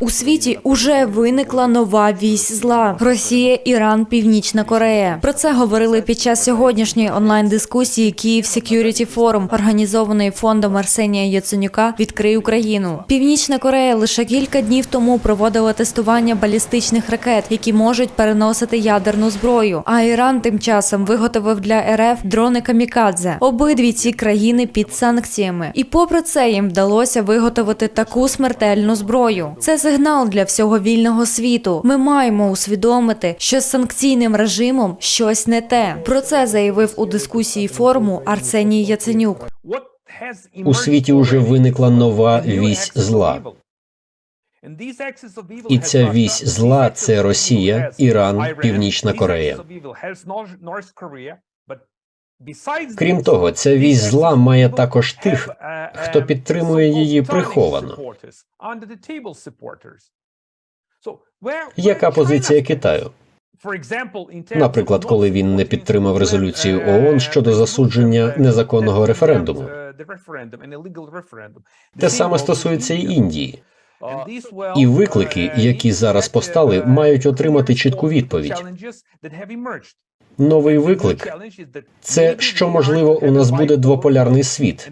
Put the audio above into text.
У світі уже виникла нова вісь зла: Росія, Іран, Північна Корея. Про це говорили під час сьогоднішньої онлайн-дискусії Київ Security Forum, організованої фондом Арсенія Яценюка Відкрий Україну. Північна Корея лише кілька днів тому проводила тестування балістичних ракет, які можуть переносити ядерну зброю. А Іран тим часом виготовив для РФ дрони камікадзе. Обидві ці країни під санкціями. І попри це їм вдалося виготовити таку смертельну зброю. Це сигнал для всього вільного світу. Ми маємо усвідомити, що з санкційним режимом щось не те. Про це заявив у дискусії форуму Арсеній Яценюк. У світі уже виникла нова вісь зла. І ця вісь зла це Росія, Іран, Північна Корея. Крім того, ця вісь зла має також тих, хто підтримує її приховано. Яка позиція Китаю? Наприклад, коли він не підтримав резолюцію ООН щодо засудження незаконного референдуму. Те саме стосується і Індії. І виклики, які зараз постали, мають отримати чітку відповідь. Новий виклик. Це що можливо у нас буде двополярний світ,